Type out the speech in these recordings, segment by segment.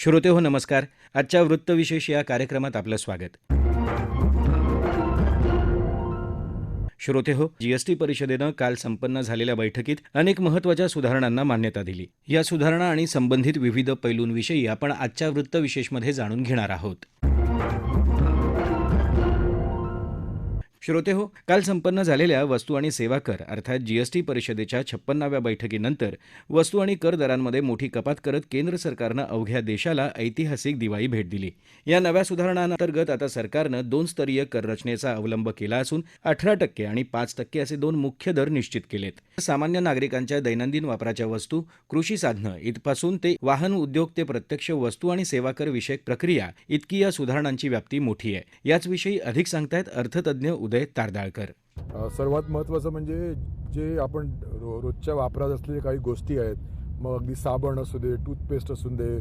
श्रोते हो नमस्कार. आजच्या वृत्तविशेष या कार्यक्रमात आपलं स्वागत. श्रोते हो जीएसटी परिषदेनं काल संपन्न झालेल्या बैठकीत अनेक महत्त्वाच्या सुधारणांना मान्यता दिली. या सुधारणा आणि संबंधित विविध पैलूंविषयी आपण आजच्या वृत्तविशेषमध्ये जाणून घेणार आहोत. श्रोते हो काल संपन्न झालेल्या वस्तू आणि सेवा कर अर्थात जीएसटी परिषदेच्या छप्पन्नाव्या बैठकीनंतर वस्तू आणि कर दरांमध्ये मोठी कपात करत केंद्र सरकारनं अवघ्या देशाला ऐतिहासिक दिवाळी भेट दिली. या नव्या सुधारणांतर्गत आता सरकारनं दोन स्तरीय कररचनेचा अवलंब केला असून अठरा टक्के आणि पाच टक्के असे दोन मुख्य दर निश्चित केलेत. सामान्य नागरिकांच्या दैनंदिन वापराच्या वस्तू कृषी साधनं इथपासून ते वाहन उद्योग ते प्रत्यक्ष वस्तू आणि सेवा कर विषयक प्रक्रिया इतकी या सुधारणांची व्याप्ती मोठी आहे. याचविषयी अधिक सांगतायत अर्थतज्ज्ञ उदय तारदाळकर. सर्वात महत्त्वाचं म्हणजे जे आपण रो रोजच्या वापरात असलेल्या काही गोष्टी आहेत मग अगदी साबण असू दे टूथपेस्ट असू दे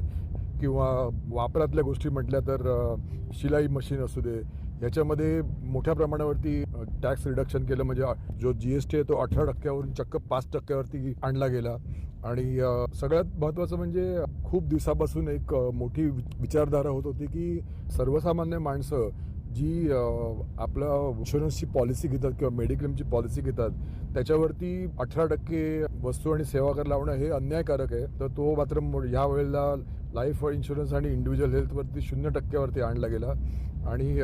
किंवा वापरातल्या गोष्टी म्हटल्या तर शिलाई मशीन असू दे ह्याच्यामध्ये मोठ्या प्रमाणावरती टॅक्स रिडक्शन केलं म्हणजे जो जी एस टी आहे तो अठरा टक्क्यावरून चक्क पाच टक्क्यावरती आणला गेला. आणि सगळ्यात महत्त्वाचं म्हणजे खूप दिवसापासून एक मोठी विचारधारा होत होती की सर्वसामान्य माणसं जी आपलं इन्शुरन्सची पॉलिसी घेतात किंवा मेडिक्लेमची पॉलिसी घेतात त्याच्यावरती अठरा टक्के वस्तू आणि सेवा कर लावणं हे अन्यायकारक आहे. तर तो मात्र ह्या वेळेला लाईफ इन्शुरन्स आणि इंडिव्हिज्युअल हेल्थवरती शून्य टक्क्यावरती आणला गेला. आणि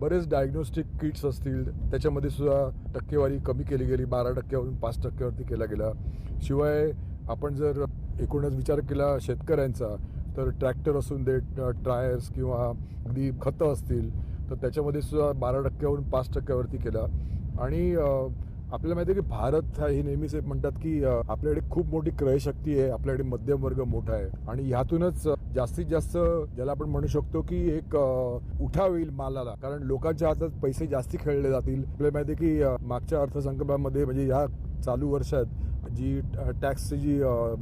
बरेच डायग्नोस्टिक किट्स असतील त्याच्यामध्ये सुद्धा टक्केवारी कमी केली गेली बारा टक्क्यावरून पाच टक्क्यावरती केला गेला. शिवाय आपण जर एकूणच विचार केला शेतकऱ्यांचा तर ट्रॅक्टर असून दे ट्रायर्स किंवा अगदी खतं असतील तर त्याच्यामध्ये सुद्धा बारा टक्क्यावरून पाच टक्क्यावरती केला. आणि आपल्याला माहिती आहे की भारत हा हे नेहमीच एक म्हणतात की आपल्याकडे खूप मोठी क्रयशक्ती आहे आपल्याकडे मध्यम वर्ग मोठा आहे. आणि ह्यातूनच जास्तीत जास्त ज्याला आपण म्हणू शकतो की एक उठाव येईल मालाला. कारण लोकांच्या हातात पैसे जास्ती खेळले जातील. आपल्याला माहिती आहे की मागच्या अर्थसंकल्पामध्ये म्हणजे या चालू वर्षात जी टॅक्सची जी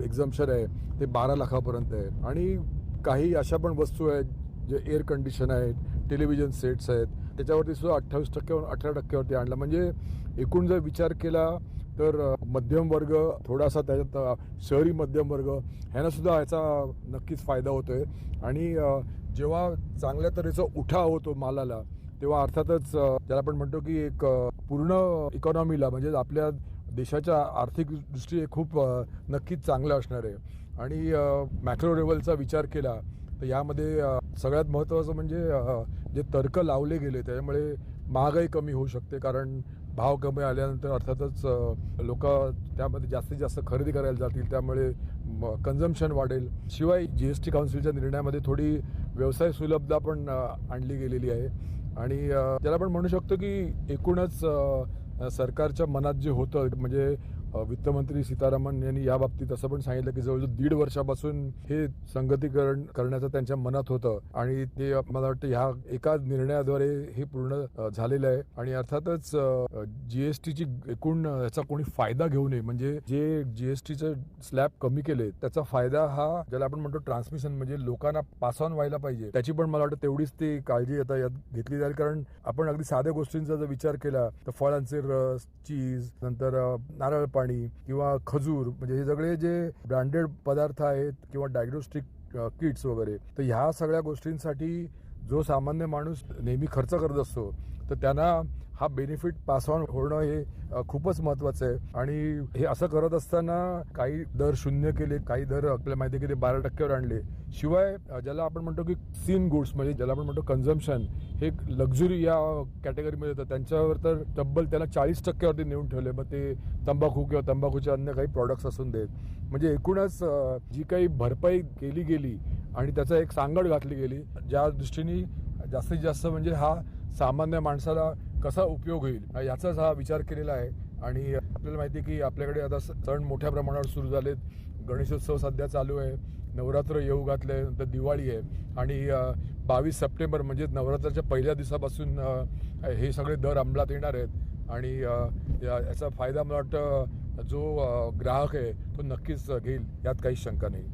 एक्झम्पशन आहे ते बारा लाखापर्यंत आहे. आणि काही अशा पण वस्तू आहेत जे एअर कंडिशन आहेत टेलिव्हिजन सेट्स आहेत. त्याच्यावरती सुद्धा अठ्ठावीस टक्क्यावर अठरा टक्क्यावरती आणला. म्हणजे एकूण जर विचार केला तर मध्यम वर्ग थोडासा त्याच्यात शहरी मध्यम वर्ग ह्यांना सुद्धा याचा नक्कीच फायदा होतोय. आणि जेव्हा चांगल्या तऱ्हेचा उठाव होतो मालाला तेव्हा अर्थातच ज्याला आपण म्हणतो की एक पूर्ण इकॉनॉमीला म्हणजे आपल्या देशाच्या आर्थिक दृष्टी खूप नक्कीच चांगलं असणार आहे. आणि मॅक्रो लेवलचा विचार केला तर यामध्ये सगळ्यात महत्त्वाचं म्हणजे जे तर्क लावले गेले त्याच्यामुळे महागाई कमी होऊ शकते. कारण भाव कमी आल्यानंतर अर्थातच लोक त्यामध्ये जास्तीत जास्त खरेदी करायला जातील. त्यामुळे कन्झम्पशन वाढेल. शिवाय जी एस टी काउन्सिलच्या निर्णयामध्ये थोडी व्यवसाय सुलभता पण आणली गेलेली आहे. आणि त्याला आपण म्हणू शकतो की एकूणच सरकारच्या मनात जे होतं म्हणजे वित्तमंत्री सीतारामन यांनी या बाबतीत असं पण सांगितलं की जवळजवळ दीड वर्षापासून हे संगतीकरण करण्याचं त्यांच्या मनात होतं. आणि ते मला वाटतं ह्या एका निर्णयाद्वारे हे पूर्ण झालेलं आहे. आणि अर्थातच जीएसटीची एकूण याचा कोणी फायदा घेऊ नये म्हणजे जे जीएसटीचं स्लॅब कमी केले त्याचा फायदा हा ज्याला आपण म्हणतो ट्रान्समिशन म्हणजे लोकांना पास ऑन व्हायला पाहिजे. त्याची पण मला वाटतं तेवढीच ती काळजी आता यात घेतली जाईल. कारण आपण अगदी साध्या गोष्टींचा जर विचार केला तर फळांचे रस चीज नंतर नारळ पाणी किंवा खजूर म्हणजे हे सगळे जे ब्रँडेड पदार्थ आहेत किंवा डायग्नोस्टिक किट्स वगैरे तर ह्या सगळ्या गोष्टींसाठी जो सामान्य माणूस नेहमी खर्च करत असतो तर त्यांना हा बेनिफिट पास ऑन होणं हे खूपच महत्वाचं आहे. आणि हे असं करत असताना काही दर शून्य केले काही दर आपल्याला माहिती आहे की ते बारा टक्क्यावर आणले. शिवाय ज्याला आपण म्हणतो की सीन गुड्स म्हणजे ज्याला आपण म्हणतो कन्झम्पशन हे लक्झुरी या कॅटेगरीमध्ये येतं. त्यांच्यावर तर तब्बल त्याला चाळीस टक्क्यावरती नेऊन ठेवले मग ते तंबाखू किंवा तंबाखूचे अन्य काही प्रॉडक्ट्स असून देत. म्हणजे एकूणच जी काही भरपाई केली गेली आणि त्याचा एक सांगड घातली गेली ज्या दृष्टीने जास्तीत जास्त म्हणजे हा सामान्य माणसाला कसा उपयोग होईल याचाच हा विचार केलेला आहे. आणि आपल्याला माहिती आहे की आपल्याकडे आता स- सण मोठ्या प्रमाणावर सुरू झालेत. गणेशोत्सव सध्या चालू आहे. नवरात्र येऊ घातले नंतर दिवाळी आहे. आणि बावीस सप्टेंबर म्हणजे नवरात्राच्या पहिल्या दिवसापासून हे सगळे दर अंमलात येणार आहेत. आणि या- याचा फायदा मला वाटतं जो ग्राहक आहे तो नक्कीच घेईल. यात काही शंका नाही.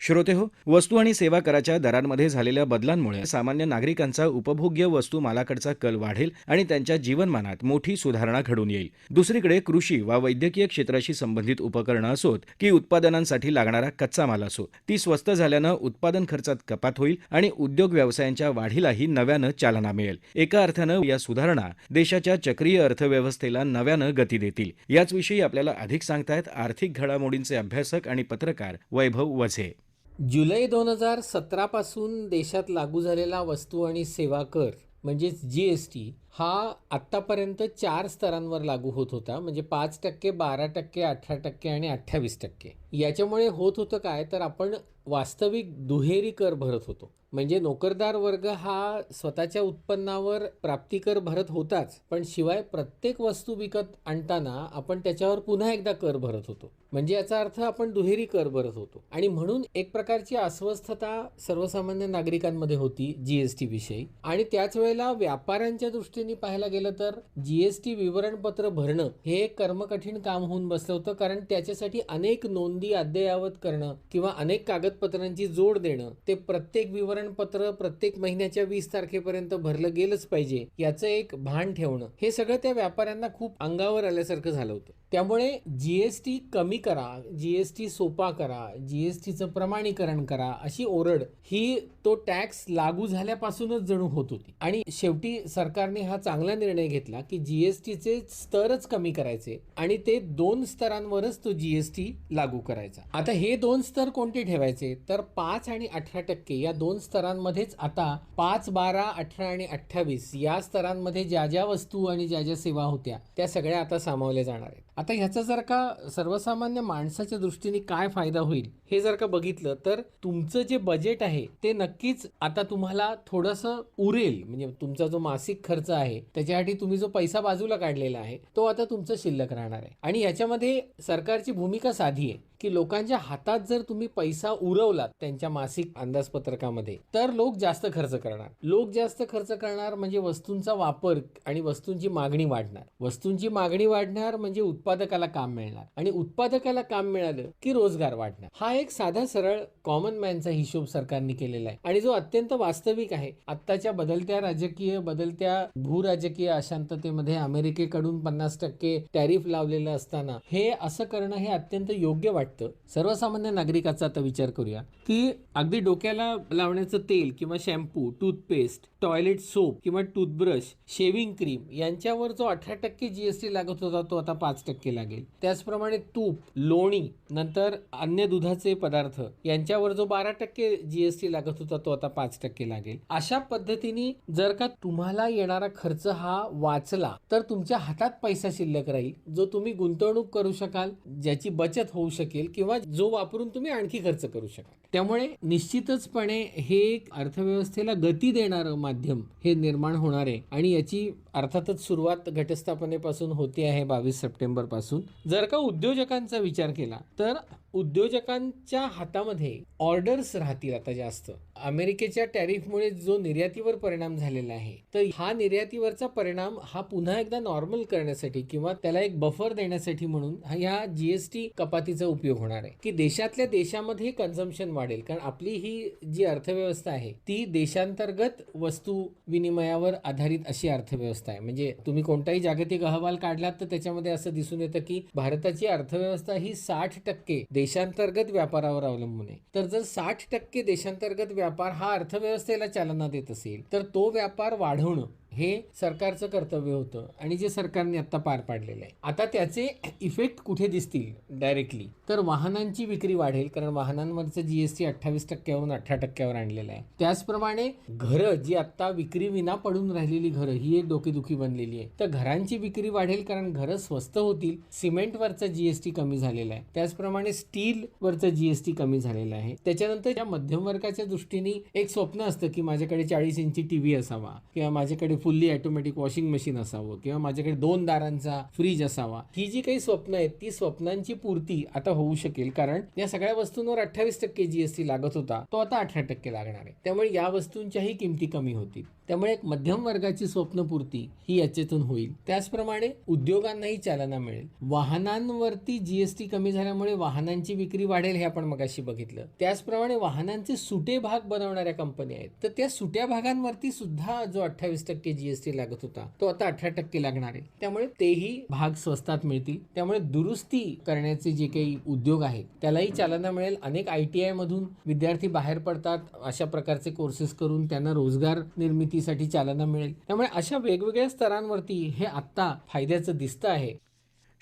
श्रोते हो वस्तू आणि सेवा कराच्या दरांमध्ये झालेल्या बदलांमुळे सामान्य नागरिकांचा उपभोग्य वस्तू मालाकडचा कल वाढेल आणि त्यांच्या जीवनमानात मोठी सुधारणा घडून येईल. दुसरीकडे कृषी वा वैद्यकीय क्षेत्राशी संबंधित उपकरणं असोत की उत्पादनांसाठी लागणारा कच्चा माल असो ती स्वस्त झाल्यानं उत्पादन खर्चात कपात होईल आणि उद्योग व्यवसायांच्या वाढीलाही नव्यानं चालना मिळेल. एका अर्थानं या सुधारणा देशाच्या चक्रीय अर्थव्यवस्थेला नव्यानं गती देतील. याचविषयी आपल्याला अधिक सांगतायत आर्थिक घडामोडींचे अभ्यासक आणि पत्रकार वैभव वझे. जुलै दोन हजार सतरापासून देशात लागू झालेला वस्तू आणि सेवा कर म्हणजेच जी एस टी हा आत्तापर्यंत चार स्तरांवर लागू होत होता. म्हणजे पाच टक्के बारा टक्के अठरा टक्के आणि अठ्ठावीस टक्के. याच्यामुळे होत होतं काय? तर आपण वास्तविक दुहेरी कर भरत होतो. म्हणजे नोकरदार वर्ग हा स्वतःच्या उत्पन्नावर प्राप्तिकर भरत होताच. पण शिवाय प्रत्येक वस्तू विकत आणताना आपण त्याच्यावर पुन्हा एकदा कर भरत होतो. म्हणजे याचा अर्थ आपण दुहेरी कर भरत होतो. आणि म्हणून एक प्रकारची अस्वस्थता सर्वसामान्य नागरिकांमध्ये होती जीएसटी विषयी. आणि त्याच वेळेला व्यापाऱ्यांच्या दृष्टीने पाहायला गेलं तर जीएसटी विवरणपत्र भरणं हे एक कर्मकठीण काम होऊन बसलं होतं. कारण त्याच्यासाठी अनेक नोंदी अद्ययावत करणं किंवा अनेक कागदपत्रांची जोड देणं ते प्रत्येक विवरणपत्र प्रत्येक महिन्याच्या वीस तारखेपर्यंत भरलं गेलंच पाहिजे याचं एक भान ठेवणं हे सगळं त्या व्यापाऱ्यांना खूप अंगावर आल्यासारखं झालं होतं. त्यामुळे जीएसटी कमी करा जीएसटी सोपा करा जीएसटीचं प्रमाणीकरण करा अशी ओरड ही तो टॅक्स लागू झाल्यापासूनच जणू होत होती. आणि शेवटी सरकारने हा चांगला निर्णय घेतला की जीएसटीचे स्तरच कमी करायचे आणि ते दोन स्तरांवरच तो जीएसटी लागू करायचा. आता हे दोन स्तर कोणते ठेवायचे? तर पाच आणि अठरा टक्के या दोन स्तरांमध्येच आता पाच बारा अठरा आणि अठ्ठावीस या स्तरांमध्ये ज्या ज्या वस्तू आणि ज्या ज्या सेवा होत्या त्या सगळ्या आता सामावल्या जाणार आहेत. आता ह्याचा जर का सर्वसामान्य माणसाच्या दृष्टीने काय फायदा होईल हे जर का बघितलं तर तुमचं जे बजेट आहे ते नक्कीच आता तुम्हाला थोडंसं उरेल. म्हणजे तुमचा जो मासिक खर्च आहे त्याच्यासाठी तुम्ही जो पैसा बाजूला काढलेला आहे तो आता तुमचं शिल्लक राहणार आहे. आणि याच्यामध्ये सरकारची भूमिका साधी आहे. की लोकांच्या हातात जर तुम्ही पैसा उरवलात त्यांच्या मासिक अंदाजपत्रकामध्ये तर लोक जास्त खर्च करणार. लोक जास्त खर्च करणार म्हणजे वस्तूंचा वापर आणि वस्तूंची मागणी वाढणार. वस्तूंची मागणी वाढणार म्हणजे उत्पादकाला काम मिळणार. आणि उत्पादकाला काम मिळालं की रोजगार वाढणार. हा एक साधा सरळ कॉमन मॅनचा हिशोब सरकारने केलेला आहे. आणि जो अत्यंत वास्तविक आहे आत्ताच्या बदलत्या राजकीय बदलत्या भूराजकीय अशांततेमध्ये अमेरिकेकडून पन्नास टक्के टॅरिफ लावलेलं असताना हे असं करणं हे अत्यंत योग्य वाटतं. सर्वसामान्य नागरिकाचा आता विचार करूया की अगदी डोक्याला लावण्याचं तेल किंवा शॅम्पू टूथपेस्ट टॉयलेट सोप किंवा टूथब्रश शेविंग क्रीम यांच्यावर जो अठरा टक्के जीएसटी लागत होता तो आता पाच टक्के लागेल. त्याचप्रमाणे तूप लोणी नंतर अन्य दुधाचे पदार्थ यांच्यावर जो बारा टक्के जीएसटी लागत होता तो आता पाच टक्के लागेल. अशा पद्धतीने जर का तुम्हाला येणारा खर्च हा वाचला तर तुमच्या हातात पैसा शिल्लक राहील जो तुम्ही गुंतवणूक करू शकाल ज्याची बचत होऊ शकेल. किंवा जो वापरून तुम्ही आणखी खर्च करू शकाल. त्यामुळे निश्चितचपणे हे एक अर्थव्यवस्थेला गती देणारं माध्यम हे निर्माण होणार आहे. आणि याची अर्थातच सुरुवात घटस्थापनेपासून होते आहे बावीस सप्टेंबरपासून जर का उद्योजकांचा विचार केला तर उद्योजकांच्या हातामध्ये ऑर्डर्स राहतील आता जास्त. अमेरिकेच्या टॅरिफमुळे जो निर्यातीवर परिणाम झालेला आहे तर हा निर्यातीवरचा परिणाम हा पुन्हा एकदा नॉर्मल करण्यासाठी किंवा त्याला एक बफर देण्यासाठी म्हणून ह्या जीएसटी कपातीचा उपयोग होणार आहे. की देशातल्या देशामध्ये कन्झम्पशन वाढेल. कारण आपली ही जी अर्थव्यवस्था आहे ती देशांतर्गत वस्तू विनिमयावर आधारित अशी अर्थव्यवस्था आहे. म्हणजे तुम्ही कोणताही जागतिक अहवाल काढलात तर त्याच्यामध्ये असं दिसून येतं की भारताची अर्थव्यवस्था ही साठ टक्के देशांतर्गत व्यापारावर अवलंबून आहे. तर जर साठ टक्के देशांतर्गत व्यापार हा अर्थव्यवस्थेला चालना देत असेल तर तो व्यापार वाढवणं हे सरकारचं कर्तव्य होतं आणि जे सरकारने आता पार पाडलेलं आहे. आता त्याचे इफेक्ट कुठे दिसतील डायरेक्टली तर वाहनांची विक्री वाढेल कारण वाहनांवरचं जीएसटी अठ्ठावीस टक्क्यावरून अठरा टक्क्यावर आणलेलं आहे. त्याचप्रमाणे घरं जी आता विक्री विना पडून राहिलेली घरं ही एक डोकेदुखी बनलेली आहे. तर घरांची विक्री वाढेल कारण घरं स्वस्त होतील सिमेंटवरचा जीएसटी कमी झालेला आहे. त्याचप्रमाणे स्टीलवरचं जीएसटी कमी झालेलं आहे. त्याच्यानंतर या मध्यम वर्गाच्या दृष्टीने एक स्वप्न असतं की माझ्याकडे चाळीस इंची टीव्ही असावा किंवा माझ्याकडे फुल्ली ऑटोमॅटिक वॉशिंग मशीन असावं किंवा माझ्याकडे दोन दारांचा फ्रीज असावा. ही जी काही स्वप्न आहेत ती स्वप्नांची पूर्ती आता होऊ शकेल कारण या सगळ्या वस्तूंवर अठ्ठावीस टक्के जीएसटी लागत होता तो आता अठरा टक्के लागणार आहे. त्यामुळे या वस्तूंच्याही किमती कमी होतील. त्यामुळे एक मध्यम वर्गाची स्वप्नपूर्ती ही याच्यातून होईल. त्याचप्रमाणे उद्योगांनाही चालना मिळेल. वाहनांवरती जीएसटी कमी झाल्यामुळे वाहनांची विक्री वाढेल हे आपण मगाशी बघितलं. त्याचप्रमाणे वाहनांचे सुटे भाग बनवणाऱ्या कंपन्या आहेत. तर त्या सुट्या भागांवरती सुद्धा जो अठ्ठावीस टक्के जीएसटी लागत होता. तो आता अठरा टक्के लागणार आहे. त्यामुळे तेही भाग स्वस्तात मिळतील. त्यामुळे दुरुस्ती करण्याचे जे काही उद्योग आहेत त्यालाही चालना मिळेल. अनेक आय टी आय मधून विद्यार्थी बाहेर पडतात. अशा प्रकारचे कोर्सेस करून त्यांना रोजगार निर्मितीसाठी चालना मिळेल. त्यामुळे अशा वेगवेगळ्या स्तरांवरती हे आत्ता फायद्याचं दिसतं आहे.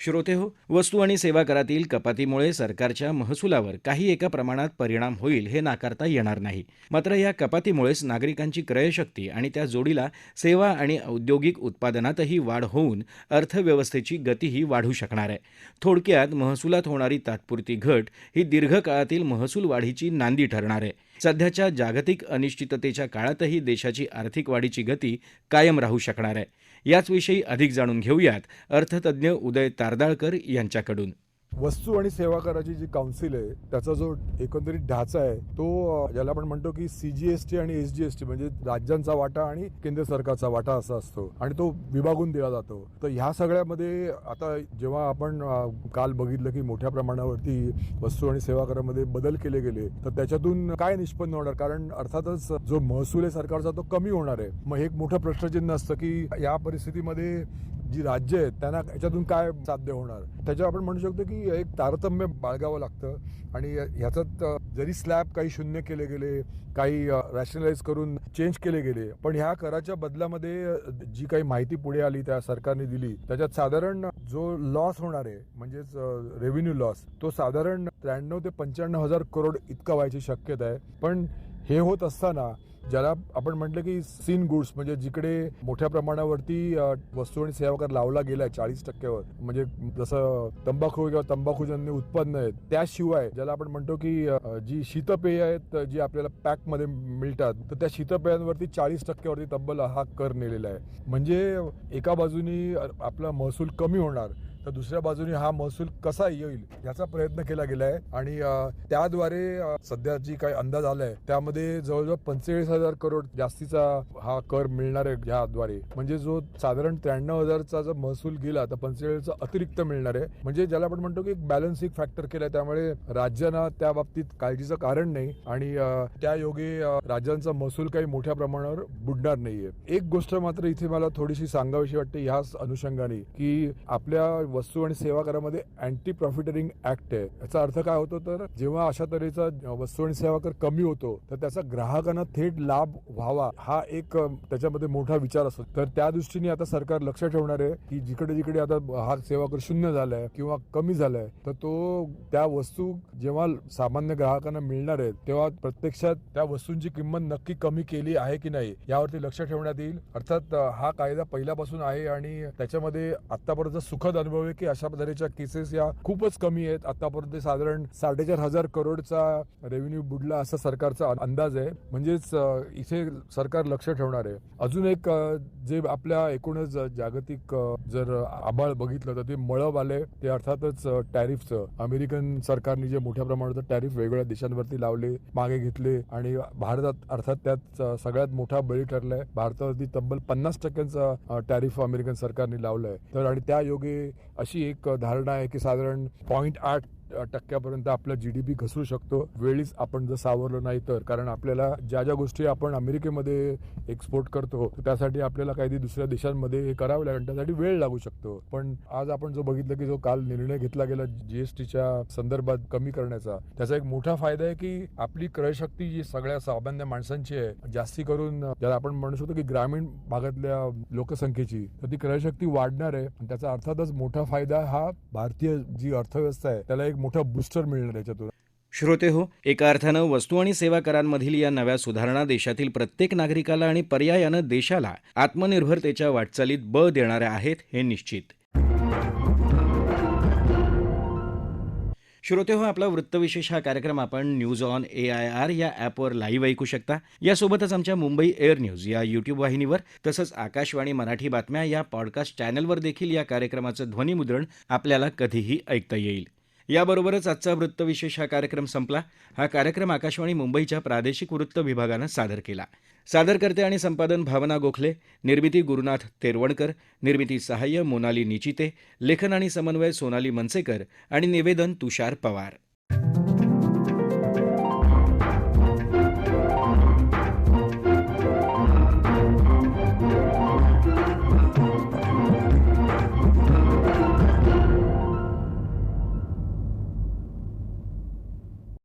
श्रोते हो वस्तू आणि सेवा करातील कपातीमुळे सरकारच्या महसुलावर काही एका प्रमाणात परिणाम होईल हे नाकारता येणार नाही. मात्र या कपातीमुळेच नागरिकांची क्रयशक्ती आणि त्या जोडीला सेवा आणि औद्योगिक उत्पादनातही वाढ होऊन अर्थव्यवस्थेची गतीही वाढू शकणार आहे. थोडक्यात महसुलात होणारी तात्पुरती घट ही दीर्घकाळातील महसूल वाढीची नांदी ठरणार आहे. सध्याच्या जागतिक अनिश्चिततेच्या काळातही देशाची आर्थिक वाढीची गती कायम राहू शकणार आहे. याचविषयी अधिक जाणून घेऊयात अर्थतज्ज्ञ उदय तारदाळकर यांच्याकडून. वस्तू आणि सेवा कराची जी काउन्सिल आहे त्याचा जो एकंदरीत ढाचा आहे तो ज्याला आपण म्हणतो की सीजीएसटी आणि एसजीएसटी म्हणजे राज्यांचा वाटा आणि केंद्र सरकारचा वाटा असा असतो. आणि तो विभागून दिला जातो. तर ह्या सगळ्यामध्ये आता जेव्हा आपण काल बघितलं की मोठ्या प्रमाणावरती वस्तू आणि सेवा करामध्ये बदल केले गेले तर त्याच्यातून काय निष्पन्न होणार? कारण अर्थातच जो महसूल आहे सरकारचा तो कमी होणार आहे. मग हे एक मोठं प्रश्नचिन्ह असतं की या परिस्थितीमध्ये जी राज्य आहेत त्यांना याच्यातून काय साध्य होणार? त्याच्यावर आपण म्हणू शकतो की एक तारतम्य बाळगावं लागतं. आणि ह्याच्यात जरी स्लॅब काही शून्य केले गेले काही रॅशनलाइज करून चेंज केले गेले पण ह्या कराच्या बदलामध्ये जी काही माहिती पुढे आली त्या सरकारने दिली त्याच्यात साधारण जो लॉस होणार आहे म्हणजेच रेव्हेन्यू लॉस तो साधारण त्र्याण्णव ते पंच्याण्णव हजार करोड इतका व्हायची शक्यता आहे. पण हे होत असताना ज्याला आपण म्हटलं की सीन गुड्स म्हणजे जिकडे मोठ्या प्रमाणावरती वस्तू आणि सेवा कर लावला गेलाय चाळीस टक्क्यावर. म्हणजे जसं तंबाखू किंवा तंबाखूजन्य उत्पन्न आहेत त्याशिवाय ज्याला आपण म्हणतो की जी शीतपेय आहेत जी आपल्याला पॅकमध्ये मिळतात तर त्या शीतपेयांवरती चाळीस टक्क्यावरती तब्बल हा कर नेलेला आहे. म्हणजे एका बाजूनी आपला महसूल कमी होणार तर दुसऱ्या बाजूने हा महसूल कसा येईल याचा प्रयत्न केला गेला आहे आणि त्याद्वारे सध्या जी काही अंदाज आलाय त्यामध्ये जवळजवळ पंचेचाळीस हजार करोड जास्तीचा हा कर मिळणार आहे याद्वारे. म्हणजे जो साधारण त्र्याण्णव हजारचा जर महसूल गेला तर पंचेचाळीसचा अतिरिक्त मिळणार आहे. म्हणजे ज्याला आपण म्हणतो की एक बॅलन्सिंग फॅक्टर केलाय त्यामुळे राज्यांना त्या बाबतीत काळजीचं कारण नाही. आणि त्या योगे राज्यांचा महसूल काही मोठ्या प्रमाणावर बुडणार नाहीये. एक गोष्ट मात्र इथे मला थोडीशी सांगावीशी वाटते ह्याच अनुषंगाने की आपल्या वस्तू आणि सेवा करामध्ये अँटी प्रॉफिटरिंग ऍक्ट आहे. याचा अर्थ काय होतो तर जेव्हा अशा तऱ्हेचा वस्तू आणि सेवा कर कमी होतो तर त्याचा ग्राहकांना थेट लाभ व्हावा हा एक त्याच्यामध्ये मोठा विचार असतो. तर त्या दृष्टीने आता सरकार लक्ष ठेवणार आहे की जिकडे जिकडे आता हा सेवा कर शून्य झालाय किंवा कमी झालाय तर तो त्या वस्तू जेव्हा सामान्य ग्राहकांना मिळणार आहेत तेव्हा प्रत्यक्षात त्या वस्तूंची किंमत नक्की कमी केली आहे की नाही यावरती लक्ष ठेवण्यात येईल. अर्थात हा कायदा पहिल्यापासून आहे आणि त्याच्यामध्ये आतापर्यंत सुखद अनुभव आहे की अशा तऱ्हेच्या केसेस या खूपच कमी आहेत. आतापर्यंत साधारण साडेचार हजार करोडचा रेव्हेन्यू बुडला असा सरकारचा अंदाज आहे. म्हणजेच इथे सरकार लक्ष ठेवणार आहे. अजून एक जे आपल्या एकूणच जागतिक जर आबाळ बघितलं तर ते मळब आले ते अर्थातच टॅरिफचं. अमेरिकन सरकारने जे मोठ्या प्रमाणात टॅरिफ वेगवेगळ्या देशांवरती लावले मागे घेतले आणि भारतात अर्थात त्यात सगळ्यात मोठा बळी ठरलाय. भारतावरती तब्बल पन्नास टक्क्यांचा टॅरिफ अमेरिकन सरकारने लावलाय. तर आणि त्या योगे अशी एक धारणा आहे की साधारण पॉईंट आठ टक्क्यापर्यंत आपला पी घसरू शकतो. वेळीच आपण जर सावरलो नाही तर. कारण आपल्याला ज्या ज्या गोष्टी आपण अमेरिकेमध्ये एक्सपोर्ट करतो त्यासाठी आपल्याला काही दुसऱ्या देशांमध्ये हे करावं लागेल. त्यासाठी वेळ लागू शकतो. पण आज आपण जो बघितलं की जो काल निर्णय घेतला गेला जीएसटीच्या संदर्भात कमी करण्याचा त्याचा एक मोठा फायदा आहे की आपली क्रयशक्ती जी सगळ्या सामान्य माणसांची आहे जास्ती करून ज्याला आपण म्हणू शकतो की ग्रामीण भागातल्या लोकसंख्येची तर ती क्रयशक्ती वाढणार आहे. त्याचा अर्थातच मोठा फायदा हा भारतीय जी अर्थव्यवस्था आहे त्याला एक मोठा बुस्टर मिळणार याच्यातून. श्रोते हो एका अर्थानं वस्तू आणि सेवा करांमधील या नव्या सुधारणा देशातील प्रत्येक नागरिकाला आणि पर्यायानं देशाला आत्मनिर्भरतेच्या वाटचालीत बळ देणाऱ्या आहेत हे निश्चित. श्रोते हो आपला वृत्तविशेष हा कार्यक्रम आपण news on A I R या ॲपवर लाईव्ह ऐकू शकता. यासोबतच आमच्या मुंबई एअर न्यूज या यूट्यूब वाहिनीवर तसंच आकाशवाणी मराठी बातम्या या पॉडकास्ट चॅनलवर देखील या कार्यक्रमाचं ध्वनीमुद्रण आपल्याला कधीही ऐकता येईल. याबरोबरच आजचा वृत्तविशेष हा कार्यक्रम संपला. हा कार्यक्रम आकाशवाणी मुंबईच्या प्रादेशिक वृत्त विभागानं सादर केला. सादरकर्ते आणि संपादन भावना गोखले निर्मिती गुरुनाथ तेरवणकर निर्मिती सहाय्य मोनाली निचिते लेखन आणि समन्वय सोनाली मनसेकर आणि निवेदन तुषार पवार.